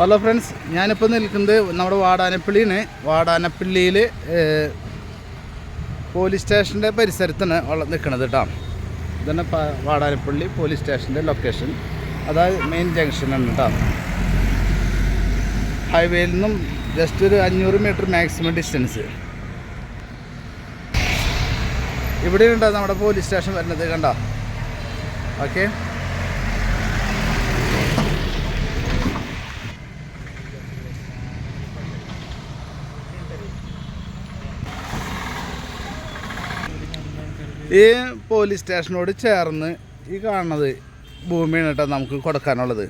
Hello friends ഞാനിപ്പോൾ നിൽക്കുന്നത് നമ്മുടെ വാടാനപ്പള്ളിയാണ് വാടാനപ്പള്ളിയിൽ പോലീസ് സ്റ്റേഷന്റെ പരിസരത്താണ് നിൽക്കുന്നത് കേട്ടോ ഇതാണ് പ- വാടാനപ്പള്ളി പോലീസ് സ്റ്റേഷന്റെ ലൊക്കേഷൻ അതായത് മെയിൻ ജംഗ്ഷനാണ് കേട്ടോ ഹൈവേയിൽ നിന്നും ജസ്റ്റ് ഒരു അഞ്ഞൂറ് മീറ്റർ മാക്സിമം ഡിസ്റ്റൻസ് ഇവിടെയുണ്ടോ നമ്മുടെ പോലീസ് സ്റ്റേഷൻ വരുന്നത് കണ്ടോ? ഓക്കെ ഈ പോലീസ് സ്റ്റേഷനോട് ചേർന്ന് ഈ കാണുന്നത് ഭൂമിയാണ് കേട്ടോ നമുക്ക് കൊടുക്കാനുള്ളത്.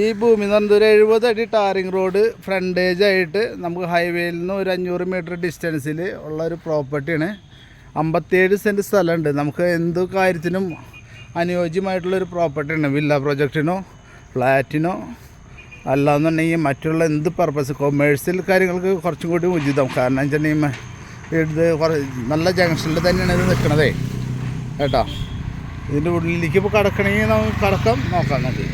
ഈ ഭൂമി എന്ന് പറയുന്നത് ഒരു എഴുപത് അടി ടാറിങ് റോഡ് ഫ്രണ്ടേജ് ആയിട്ട് നമുക്ക് ഹൈവേയിൽ നിന്ന് ഒരു അഞ്ഞൂറ് മീറ്റർ ഡിസ്റ്റൻസിൽ ഉള്ള ഒരു പ്രോപ്പർട്ടിയാണ് അമ്പത്തേഴ് സെന്റ് സ്ഥലമുണ്ട്. നമുക്ക് എന്ത് കാര്യത്തിനും അനുയോജ്യമായിട്ടുള്ളൊരു പ്രോപ്പർട്ടിയാണ് വില്ല പ്രൊജക്റ്റിനോ ഫ്ലാറ്റിനോ അല്ലാന്നുണ്ടെങ്കിൽ മറ്റുള്ള എന്ത് പർപ്പസ് കൊമേഴ്സ്യൽ കാര്യങ്ങൾക്ക് കുറച്ചും കൂടി ഉചിതം. കാരണം വെച്ചിട്ടുണ്ടെങ്കിൽ ഇത് നല്ല ജംഗ്ഷനിൽ തന്നെയാണ് ഇത് നിൽക്കണതേ കേട്ടോ? ഇതിന്റെ ഉള്ളിലേക്ക് ഇപ്പോൾ കിടക്കണമെങ്കിൽ നമുക്ക് കിടക്കാം നോക്കാം നമുക്ക്.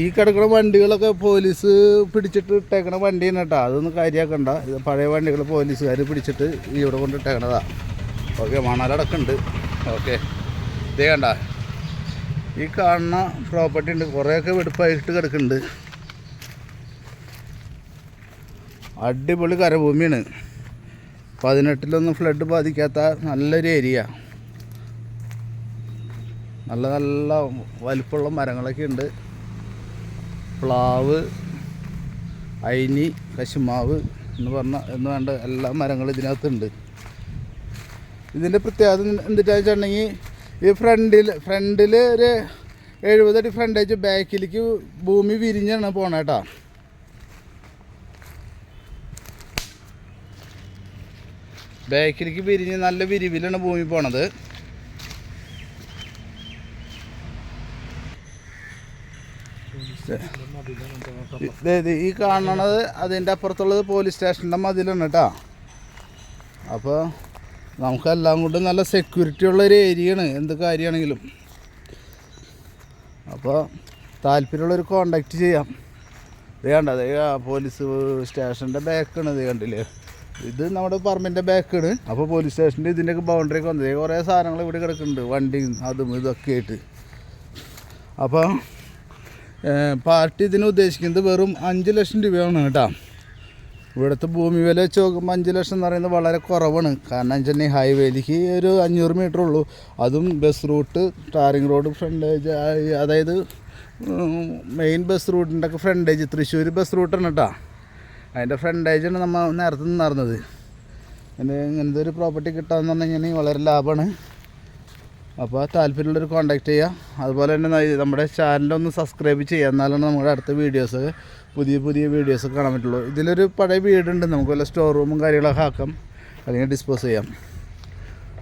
ഈ കിടക്കുന്ന വണ്ടികളൊക്കെ പോലീസ് പിടിച്ചിട്ട് ഇട്ടേക്കണ വണ്ടിയാണ് കേട്ടോ. അതൊന്നും കാര്യമാക്കണ്ട ഇത് പഴയ വണ്ടികൾ പോലീസുകാർ പിടിച്ചിട്ട് ഇവിടെ കൊണ്ട് ഇട്ടേക്കണതാ. ഓക്കെ മണലടക്കുണ്ട്. ഓക്കെ. ഇതേ കണ്ട. ഈ കാണുന്ന പ്രോപ്പർട്ടി ഉണ്ട്. കുറേയൊക്കെ വെടുപ്പായിട്ട് കിടക്കുന്നുണ്ട്. അടിപൊളി കരഭൂമിയാണ്. പതിനെട്ടിലൊന്നും ഫ്ലഡ് ബാധിക്കാത്ത നല്ലൊരു ഏരിയ നല്ല നല്ല വലിപ്പമുള്ള മരങ്ങളൊക്കെ ഉണ്ട്. പ്ലാവ് അയിനി കശുമാവ് എന്ന് പറഞ്ഞ എന്ന് വേണ്ട എല്ലാ മരങ്ങളും ഇതിനകത്തുണ്ട്. ഇതിന്റെ പ്രത്യേകത എന്തിട്ടാ വെച്ചിട്ടുണ്ടെങ്കിൽ ഈ ഫ്രണ്ടിൽ ഫ്രണ്ടിൽ ഒരു എഴുപതടി ഫ്രണ്ടേജ് ബാക്കിലേക്ക് ഭൂമി വിരിഞ്ഞാണ് പോണേട്ടാ ബാക്കിലേക്ക് വിരിഞ്ഞ് നല്ല വിരിവിലാണ് ഭൂമി പോണത്. ഈ കാണണത് അതിന്റെ അപ്പുറത്തുള്ളത് പോലീസ് സ്റ്റേഷന്റെ മതിലാണ് കേട്ടോ. അപ്പോൾ നമുക്കെല്ലാം കൊണ്ടും നല്ല സെക്യൂരിറ്റി ഉള്ള ഒരു ഏരിയയാണ് എന്ത് കാര്യമാണെങ്കിലും. അപ്പോൾ താല്പര്യമുള്ളവർ കോണ്ടാക്ട് ചെയ്യാം. ഇത് കണ്ട പോലീസ് സ്റ്റേഷന്റെ ബാക്കാണ് ഇത് കണ്ടില്ലേ? ഇത് നമ്മുടെ പറമ്പിന്റെ ബാക്കാണ് അപ്പോൾ പോലീസ് സ്റ്റേഷന്റെ ഇതിന്റെയൊക്കെ ബൗണ്ടറി ഒക്കെ വന്നത് കുറേ സാധനങ്ങൾ ഇവിടെ കിടക്കുന്നുണ്ട്. വണ്ടിയും അതും ഇതൊക്കെ ആയിട്ട്. അപ്പോൾ പാർട്ടി ഇതിന് ഉദ്ദേശിക്കുന്നത് വെറും അഞ്ച് ലക്ഷം രൂപയാണ് കേട്ടോ. ഇവിടുത്തെ ഭൂമി വില വെച്ച് നോക്കുമ്പോൾ അഞ്ച് ലക്ഷം എന്ന് പറയുന്നത് വളരെ കുറവാണ്. കാരണം വെച്ചാൽ ഹൈവേയിലേക്ക് ഒരു അഞ്ഞൂറ് മീറ്റർ ഉള്ളൂ. അതും bus route tarring road frontage അതായത് മെയിൻ ബസ് റൂട്ടിന്റെ ഒക്കെ ഫ്രണ്ടേജ് തൃശ്ശൂർ ബസ് റൂട്ടാണ് കേട്ടോ. അതിന്റെ ഫ്രണ്ടേജാണ് നമ്മൾ നേരത്തെ നിന്നിരുന്നത് അതിന്റെ ഇങ്ങനത്തെ ഒരു പ്രോപ്പർട്ടി കിട്ടാമെന്ന് പറഞ്ഞു കഴിഞ്ഞാൽ വളരെ ലാഭമാണ് അപ്പോൾ താല്പര്യമുള്ളവർ കോൺടാക്ട് ചെയ്യുക അതുപോലെ തന്നെ നമ്മുടെ ചാനലൊന്ന് സബ്സ്ക്രൈബ് ചെയ്യുക എന്നാലാണ് നമ്മുടെ അടുത്ത വീഡിയോസ് പുതിയ പുതിയ വീഡിയോസ് കാണാൻ പറ്റുള്ളൂ. ഇതിലൊരു പഴയ വീടുണ്ട്. നമുക്ക് വല്ല സ്റ്റോർ റൂമും കാര്യങ്ങളൊക്കെ ആക്കാം. അല്ലെങ്കിൽ ഡിസ്പോസ് ചെയ്യാം.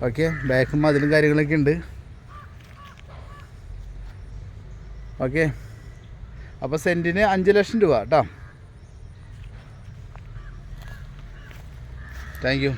ഓക്കെ ബാക്കും അതിലും കാര്യങ്ങളൊക്കെ ഉണ്ട്. ഓക്കെ അപ്പോൾ സെന്റിന് അഞ്ച് ലക്ഷം രൂപ കേട്ടോ താങ്ക് യു